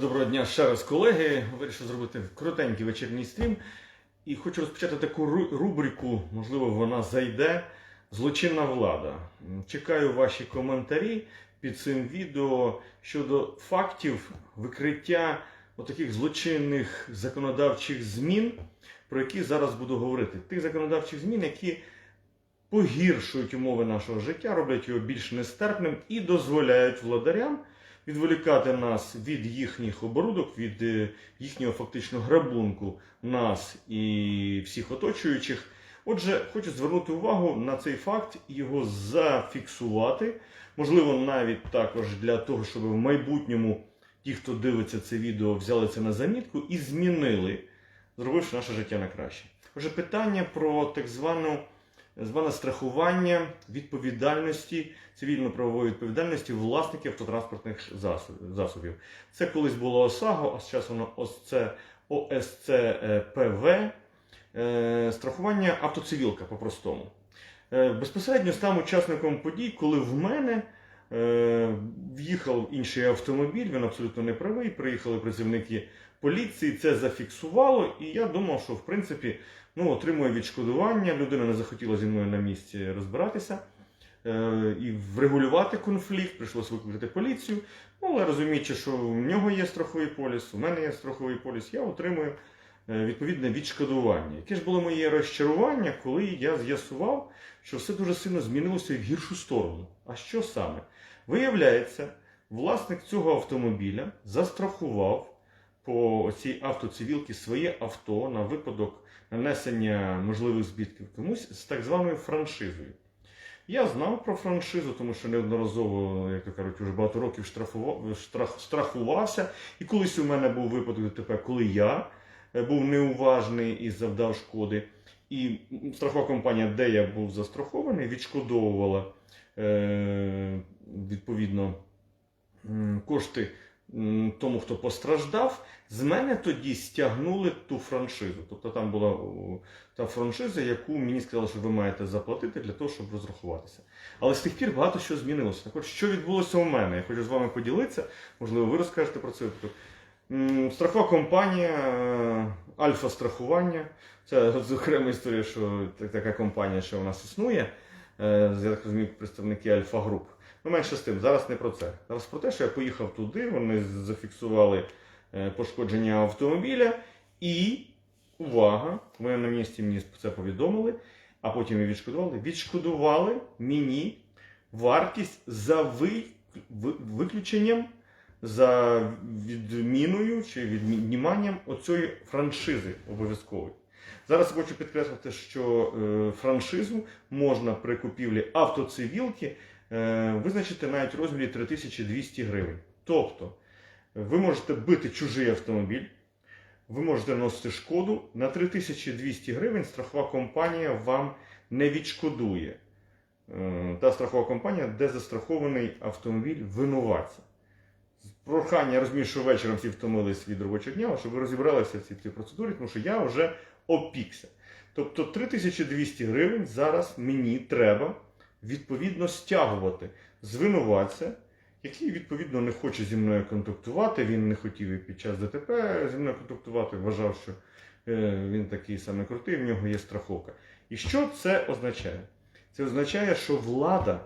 Доброго дня ще раз, колеги. Вирішив зробити коротенький вечірній стрім. І хочу розпочати таку рубрику, можливо, вона зайде. Злочинна влада. Чекаю ваші коментарі під цим відео щодо фактів викриття отаких злочинних законодавчих змін, про які зараз буду говорити. Тих законодавчих змін, які погіршують умови нашого життя, роблять його більш нестерпним і дозволяють владарям відволікати нас від їхніх оборудок, від е, їхнього фактично грабунку нас і всіх оточуючих. Отже, хочу звернути увагу на цей факт його зафіксувати. Можливо, навіть також для того, щоб в майбутньому ті, хто дивиться це відео, взяли це на замітку і змінили, зробивши наше життя на краще. Отже, питання про так звану зване страхування відповідальності, цивільно-правової відповідальності власників автотранспортних засобів. Це колись було ОСАГО, а зараз воно ОСЦ, ОСЦПВ, е, страхування автоцивілка по-простому. Е, Безпосередньо став учасником подій, коли в мене е, в'їхав інший автомобіль, він абсолютно не правий. Приїхали працівники поліції, це зафіксувало, і я думав, що в принципі ну, отримує відшкодування. Людина не захотіла зі мною на місці розбиратися е, і врегулювати конфлікт, прийшлося викликати поліцію. Ну, але розуміючи, що в нього є страховий поліс, у мене є страховий поліс, я отримую відповідне відшкодування. Яке ж було моє розчарування, коли я з'ясував, що все дуже сильно змінилося в гіршу сторону. А що саме? Виявляється, власник цього автомобіля застрахував по цій автоцивілці своє авто на випадок нанесення можливих збитків комусь з так званою франшизою. Я знав про франшизу, тому що неодноразово, як то кажуть, вже багато років штрафував, штрах, страхувався. І колись у мене був випадок ДТП, коли я е, був неуважний і завдав шкоди. І страхова компанія, де я був застрахований, відшкодовувала е, відповідно кошти тому, хто постраждав. З мене тоді стягнули ту франшизу. Тобто там була та франшиза, яку мені сказали, що ви маєте заплатити для того, щоб розрахуватися. Але з тих пір багато що змінилося. Так от, що відбулося у мене? Я хочу з вами поділитися. Можливо, ви розкажете про це. Страхова компанія е, Альфа страхування. Це от, окрема історія, що така компанія, що у нас існує. Е, Я так розумію, представники Альфа Груп. Ну, менше з тим, зараз не про це. Зараз про те, що я поїхав туди, вони зафіксували е, пошкодження автомобіля і увага! Вони на місці мені це повідомили, а потім і відшкодували. Відшкодували мені вартість за ви- виключенням, за відміною чи відніманням оцієї франшизи обов'язкової. Зараз хочу підкреслити, що е, франшизу можна при купівлі автоцивілки е, визначити навіть у розмірі 3200 гривень. Тобто, ви можете бити чужий автомобіль, ви можете носити шкоду. На 3200 гривень страхова компанія вам не відшкодує. Е, Та страхова компанія, де застрахований автомобіль винуватця. Прохання, я розумію, що вечором всі втомились від робочого дня, щоб ви розібралися в цій цій процедурі, тому що я вже опікся. Тобто 3200 гривень зараз мені треба відповідно стягувати з винуватця, який відповідно не хоче зі мною контактувати. Він не хотів і під час ДТП зі мною контактувати, вважав, що е, він такий самий крутий, в нього є страховка. І що це означає? Це означає, що влада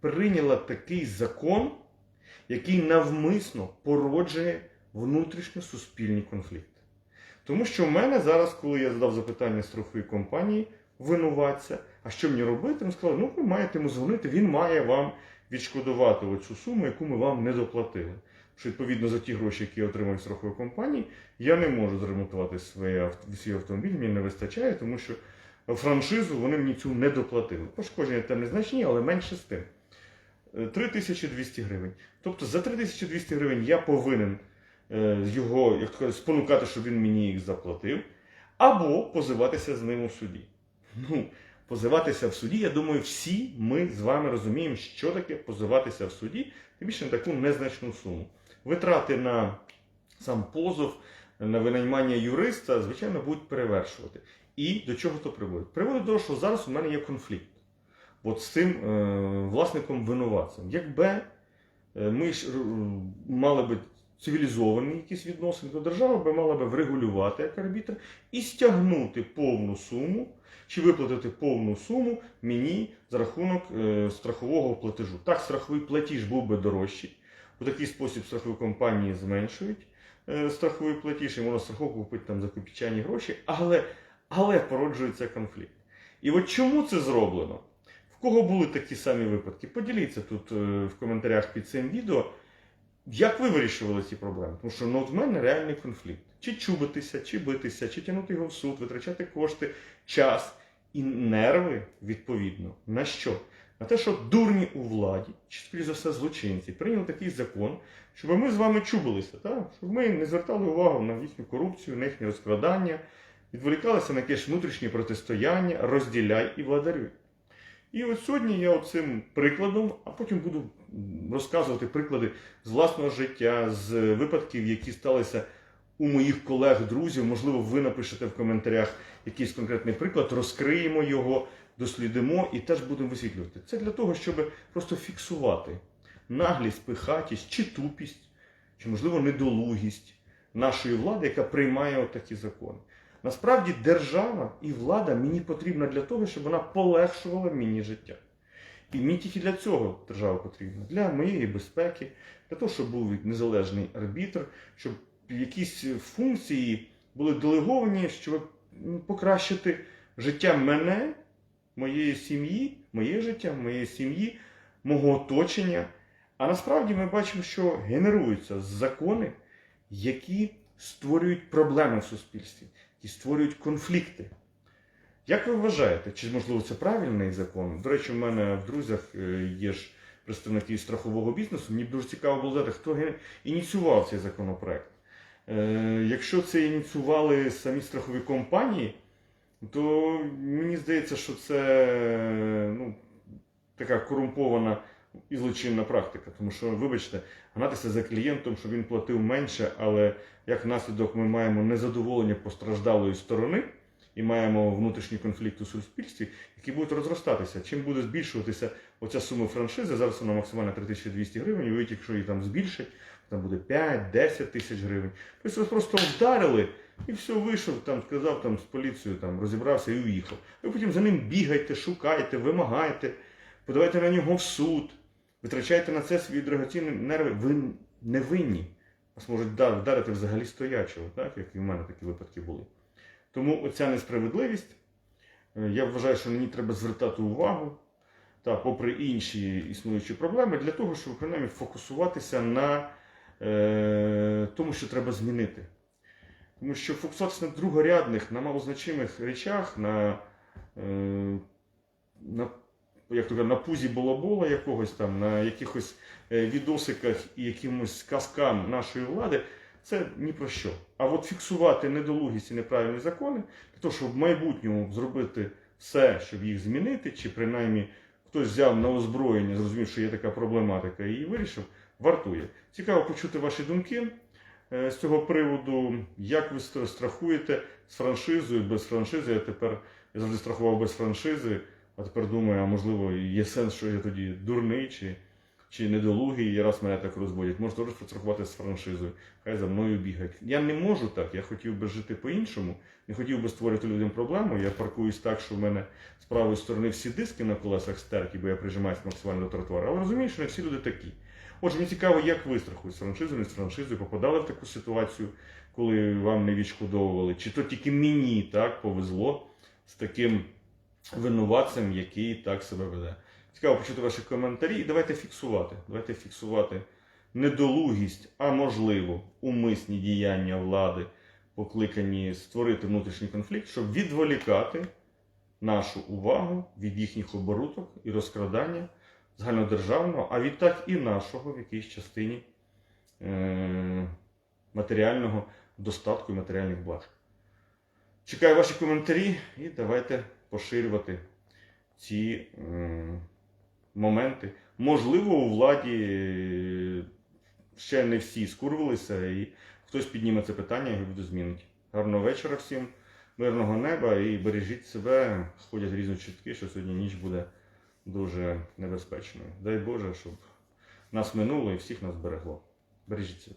прийняла такий закон, який навмисно породжує внутрішньо-суспільні конфлікти. Тому що в мене зараз, коли я задав запитання страховій компанії, винуватця, а що мені робити? Він сказав, ну ви маєте йому дзвонити, він має вам відшкодувати оцю суму, яку ми вам не доплатили. Що відповідно за ті гроші, які я отримав від страхової компанії, я не можу зремонтувати своє свій автомобіль, мені не вистачає, тому що франшизу вони мені цю не доплатили. Пошкодження там незначні, але менше з тим. Е, 3200 гривень. Тобто за 3200 гривень я повинен е, його як спонукати, щоб він мені їх заплатив, або позиватися з ним у суді. Ну, позиватися в суді, я думаю, всі ми з вами розуміємо, що таке позиватися в суді, тим більше на таку незначну суму. Витрати на сам позов, на винаймання юриста, звичайно, будуть перевершувати. І до чого то приводить? Приводить до того, що зараз у мене є конфлікт. От з цим е, власником винуватцем. Якби е, ми ж е, мали би цивілізовані якісь відносини, то держава би мала би врегулювати як арбітр і стягнути повну суму чи виплатити повну суму мені за рахунок страхового платежу. Так, страховий платіж був би дорожчий. У такий спосіб страхові компанії зменшують страховий платіж, і можна страховку купити там за копійчані гроші, але, але породжується конфлікт. І от чому це зроблено? Кого були такі самі випадки? Поділіться тут е, в коментарях під цим відео. Як ви вирішували ці проблеми? Тому що ну, в мене реальний конфлікт. Чи чубитися, чи битися, чи тягнути його в суд, витрачати кошти, час і нерви, відповідно, на що? На те, що дурні у владі, чи скоріш за все злочинці, прийняли такий закон, щоб ми з вами чубилися, так? щоб ми не звертали увагу на їхню корупцію, на їхнє розкрадання, відволікалися на якесь внутрішнє протистояння, розділяй і владарюй. І от сьогодні я цим прикладом, а потім буду розказувати приклади з власного життя, з випадків, які сталися у моїх колег, друзів. Можливо, ви напишете в коментарях якийсь конкретний приклад, розкриємо його, дослідимо і теж будемо висвітлювати. Це для того, щоб просто фіксувати наглість, пихатість чи тупість, чи, можливо, недолугість нашої влади, яка приймає такі закони. Насправді держава і влада мені потрібна для того, щоб вона полегшувала мені життя. І мені тільки для цього держава потрібна, для моєї безпеки, для того, щоб був незалежний арбітр, щоб якісь функції були делеговані, щоб покращити життя мене, моєї сім'ї, моє життя, моєї сім'ї, мого оточення. А насправді ми бачимо, що генеруються закони, які створюють проблеми в суспільстві, які створюють конфлікти. Як ви вважаєте, чи можливо це правильний закон? До речі, у мене в друзях е, є ж представники страхового бізнесу. Мені б дуже цікаво було знати, хто ініціював цей законопроект. Е, Якщо це ініціювали самі страхові компанії, то мені здається, що це ну, така корумпована і злочинна практика. Тому що, вибачте, гнатися за клієнтом, щоб він платив менше, але як наслідок ми маємо незадоволення постраждалої сторони і маємо внутрішній конфлікт у суспільстві, які будуть розростатися. Чим буде збільшуватися оця сума франшизи, зараз вона максимально 3200 гривень, уявіть, якщо її там збільшать, там буде 5-10 тисяч гривень. Тобто просто вдарили і все, вийшов, там, сказав там, з поліцією, там, розібрався і уїхав. Ви потім за ним бігаєте, шукаєте, вимагаєте, подавайте на нього в суд, витрачаєте на це свої дорогоцінні нерви. Ви не винні. Вас можуть вдарити взагалі стоячого, так, як і в мене такі випадки були. Тому оця несправедливість, е, я вважаю, що на ній треба звертати увагу, та, попри інші існуючі проблеми, для того, щоб принаймні фокусуватися на е, тому, що треба змінити. Тому що фокусуватися на другорядних, на малозначимих речах, на, е, на, як то кажуть, на пузі балабола якогось там, на якихось е, відосиках і якимось казкам нашої влади, це ні про що. А от фіксувати недолугість і неправильні закони, для того, щоб в майбутньому зробити все, щоб їх змінити, чи принаймні хтось взяв на озброєння, зрозумів, що є така проблематика, і її вирішив, вартує. Цікаво почути ваші думки е, з цього приводу, як ви страхуєте з франшизою, без франшизи. Я тепер я завжди страхував без франшизи, а тепер думаю, а можливо, є сенс, що я тоді дурний чи, чи недолугий, і раз мене так розводять. Можу теж пострахувати з франшизою. Хай за мною бігають. Я не можу так, я хотів би жити по-іншому, не хотів би створити людям проблему. Я паркуюсь так, що в мене з правої сторони всі диски на колесах стерті, бо я прижимаюся максимально до тротуару. Але розумію, що не всі люди такі. Отже, мені цікаво, як ви страхуєте з франшизою, не з франшизою, попадали в таку ситуацію, коли вам не відшкодовували, чи то тільки мені так повезло з таким винуватцем, який так себе веде. Цікаво почути ваші коментарі і давайте фіксувати. Давайте фіксувати недолугість, а можливо, умисні діяння влади, покликані створити внутрішній конфлікт, щоб відволікати нашу увагу від їхніх оборудок і розкрадання загальнодержавного, а відтак і нашого в якійсь частині е- матеріального достатку і матеріальних благ. Чекаю ваші коментарі і давайте поширювати ці моменти. Можливо, у владі е, ще не всі скурвилися, і хтось підніме це питання і буде змінить. Гарного вечора всім, мирного неба і бережіть себе. Ходять різні чутки, що сьогодні ніч буде дуже небезпечною. Дай Боже, щоб нас минуло і всіх нас берегло. Бережіть себе.